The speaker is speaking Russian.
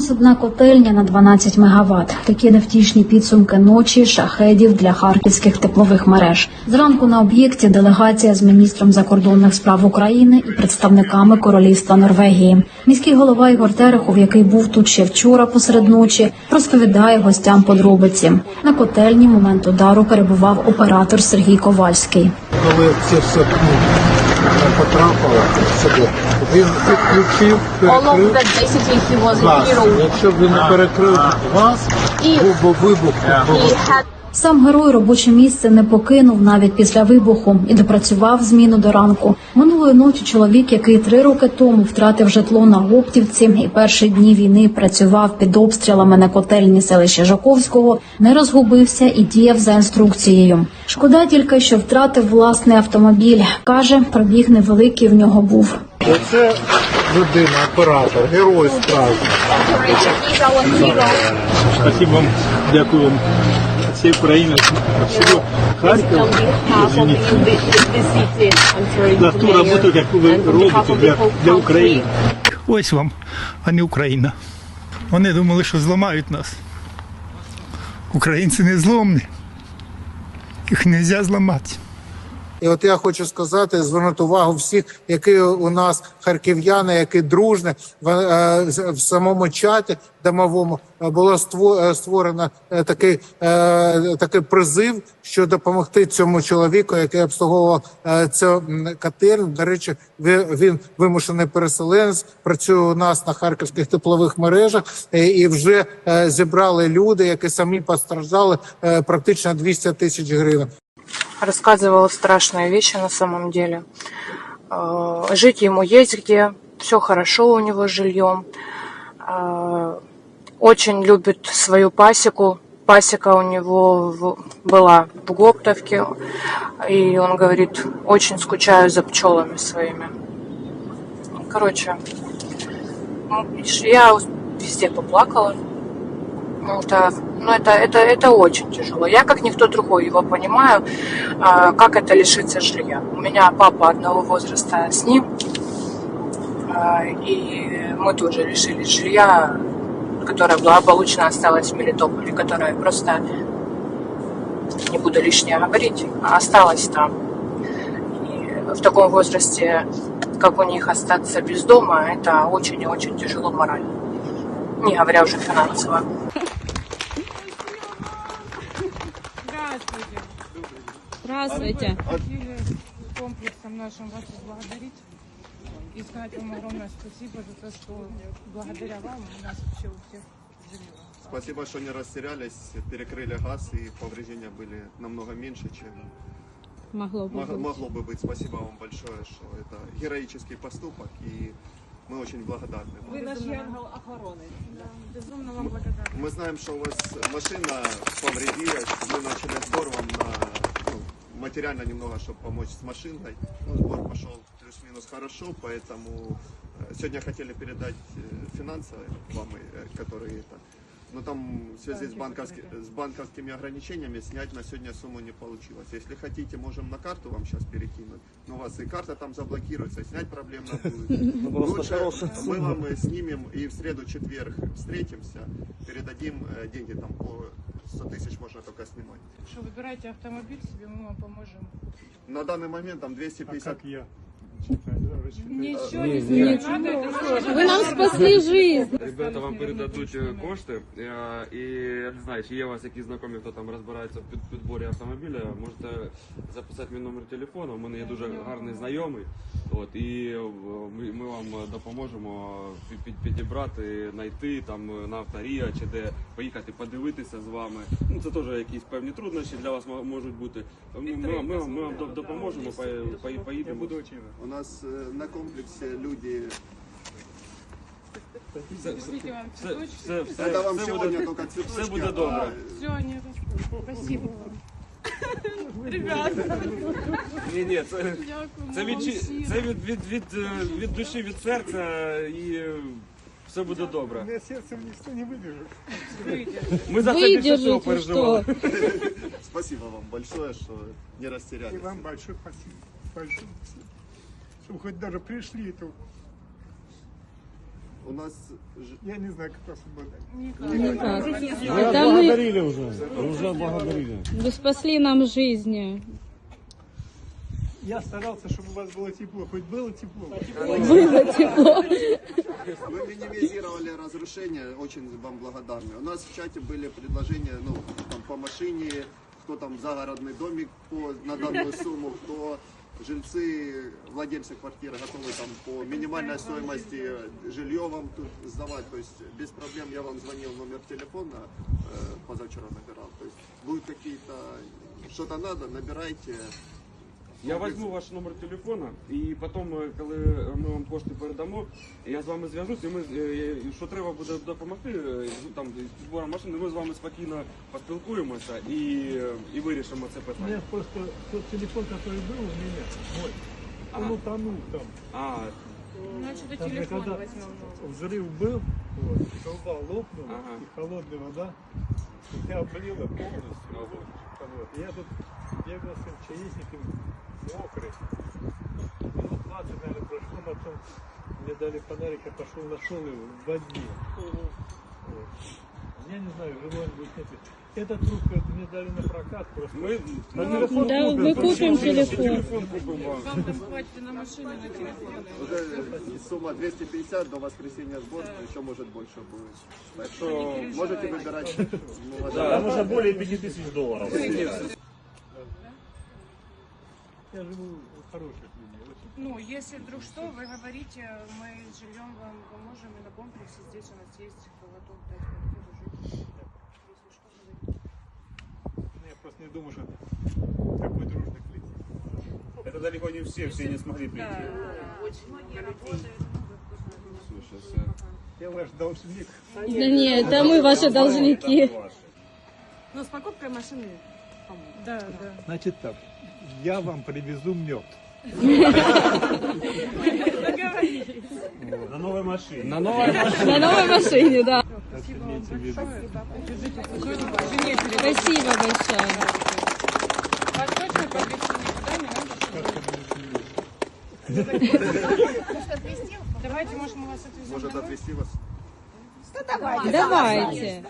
Мінус одна котельня на 12 мегаватт. Такі невтішні підсумки ночі шахедів для харківських теплових мереж. Зранку на об'єкті делегація з міністром закордонних справ України і представниками королівства Норвегії. Міський голова Ігор Терехов, який був тут ще вчора посеред ночі, розповідає гостям подробиці. На котельні момент удару перебував оператор Сергій Ковальський. коли це все ну, потрапило сюди, він підключив, All of перекрив that basically he was a газ. hero. Якщо б він не перекрив газ, І- був би вибух. Сам герой робоче місце не покинув навіть після вибуху і допрацював зміну до ранку. Минулої ночі чоловік, який три роки тому втратив житло на Гоптівці і перші дні війни працював під обстрілами на котельні селища Жаковського, не розгубився і діяв за інструкцією. Шкода тільки, що втратив власний автомобіль. каже, пробіг невеликий в нього був. Оце людина, оператор, герой справді. Спасибо вам, дякую всей Украины, всего Харькова, за ту работу, яку ви робите для, для України. Ось вам, а не Україна. Вони думали, що зламають нас. Українці не зломні. Їх не можна зламати. І от я хочу сказати, звернути увагу всіх, які у нас харків'яни, які дружні в, е, самому чаті домовому е, було е, створено такий, такий призив, що допомогти цьому чоловіку, який обслуговував цю м. До речі, він, вимушений переселенець, працює у нас на харківських теплових мережах, і вже зібрали люди, які самі постраждали практично 200 тисяч гривень. Рассказывал страшные вещи на самом деле. Э, Жить ему есть где, все хорошо у него с жильем. Э, Очень любит свою пасеку. Пасека у него была в Гоптовке. И он говорит, очень скучаю за пчелами своими. Короче, я везде поплакала. Ну, Это, ну, это, это, это очень тяжело. Я, как никто другой, его понимаю, а, как это лишиться жилья. У меня папа одного возраста с ним, а, и мы тоже лишились жилья, которое благополучно осталось в Мелитополе, которое просто, не буду лишнее говорить, осталось там. И в таком возрасте, как у них остаться без дома, это очень и очень тяжело морально. Не говоря уже финансово. Здравствуйте. Хотели комплексом нашим вас благодарить и сказать вам огромное спасибо за то, что благодаря вам у нас вообще у всех жилье. Спасибо, что не растерялись, перекрыли газ и повреждения были намного меньше, чем Могло бы мог- быть. могло бы быть. Спасибо вам большое, что это героический поступок и мы очень благодарны вам. Вы наш янгол охороны. Безумно вам благодарны. Мы знаем, что у вас машина повредилась, мы начали сбор вам на ну, материально немного, чтобы помочь с машиной. Ну, сбор пошел плюс-минус хорошо, поэтому э, сегодня хотели передать э, финансы вам, э, которые это. Но там в связи с, банковски- с банковскими ограничениями снять на сегодня сумму не получилось. Если хотите, можем на карту вам сейчас перекинуть. Но у вас и карта там заблокируется, снять проблемно будет. Лучше мы вам снимем и в среду-четверг встретимся, передадим э, деньги там по 100 тысяч можно только снимать. Что выбирайте автомобиль себе, мы вам поможем. На данный момент там 250 Як я читаю, да, ви читаєте? Ничего не снимать. Надо, это Ви нам спасли жизнь. Ребята вам передадуть е, кошти, е, і я не знаю, чи є у вас якісь знайомі, хто там розбирається в під- підборі автомобіля, можете записати мій номер телефону. У мене є дуже гарний знайомий. От і е, ми, ми вам допоможемо під- під- підібрати, знайти там е, на авторія чи де поїхати подивитися з вами. Ну це теж якісь певні труднощі для вас мо- можуть бути. Ми, ми, вам- ми, вам- ми вам доп- допоможемо, пої- пої- поїдемо. У нас э, на комплексе люди... Все, Пришлите вам все, цветочки. все, все, Это вам все сегодня буде, только цветочки. все буде а добре. Все, нет. Спасибо вам. Ні, ні, це, Дякую. це, від, вам чи- всім. це від, від, від, е, від душі, від серця і е, все буде добре. Мене серцем ніхто не видержить. Ми за це більше всього Выдержите, переживали. что? Спасибо вам большое, что не И растерялись. вам большое спасибо. Большое спасибо. Что вы хоть даже пришли, то У нас... Я не знаю, как. Никак. Вы Это мы, благодарили уже. Уже благодарили. вы спасли нам жизни. Я старався, щоб у вас було тепло, хоч було тепло. Было тепло. Вы минимизировали разрушения, очень вам благодарны. У нас в чате были предложения, ну, там, по машине, кто там загородный домик по, на данную сумму, кто жильцы, владельцы квартиры готовы там по минимальной стоимости жилье вам тут сдавать. То есть без проблем я вам звонил номер телефона, э, позавчера набирал. То есть будут какие-то, что-то надо, набирайте. Я візьму ваш номер телефона і потім, е, коли ми вам кошти передамо, я з вами зв'яжусь, і ми е, що треба буде допомогти е, ну, там з збором машини, ми з вами спокійно поспілкуємося і, е, і вирішимо це У питання. меня просто тот телефон, который был у меня, мой, он Ага. утонул там. А, Значит, и Там же телефон когда возьмем новый. взрыв был, вот, колба лопнула, Ага. и холодная вода меня облила полностью. Вот. Я тут бегал с МЧСниками, мокрый. Минут 20, наверное, прошло, потом мне дали фонарик, я пошел, нашел его в воде. Вот. Я не знаю, живой он будет, нет. Эта трубка это мне дали на прокат просто. ми На телефон Да, купим, мы купим телефон. телефон купимо вам. Вам там хватит на машину, на телефон. Уже сумма 250 до воскресенья сбор, еще может больше будет. Так что можете выбирать. ну, Там уже более 5000 долларов. Я живу у хороших людей. очень. Ну, если вдруг что, вы говорите, мы с жильем вам поможем, и на комплексе здесь у нас есть кто готов дать квартиру жить. Если что, говорите. Ну, Я просто не думаю, что такой дружный клип. Это далеко не все, все не смогли прийти. Я ваш должник. Да нет, это мы ваши должники. Ну, с покупкой машины Да, да. Значит так, я вам привезу мед. На новой машине. На новій На новой машине, да. Спасибо большое. Вас точно подвести никуда не надо? Давайте, может, мы вас отвезем Может отвезти вас? Давайте.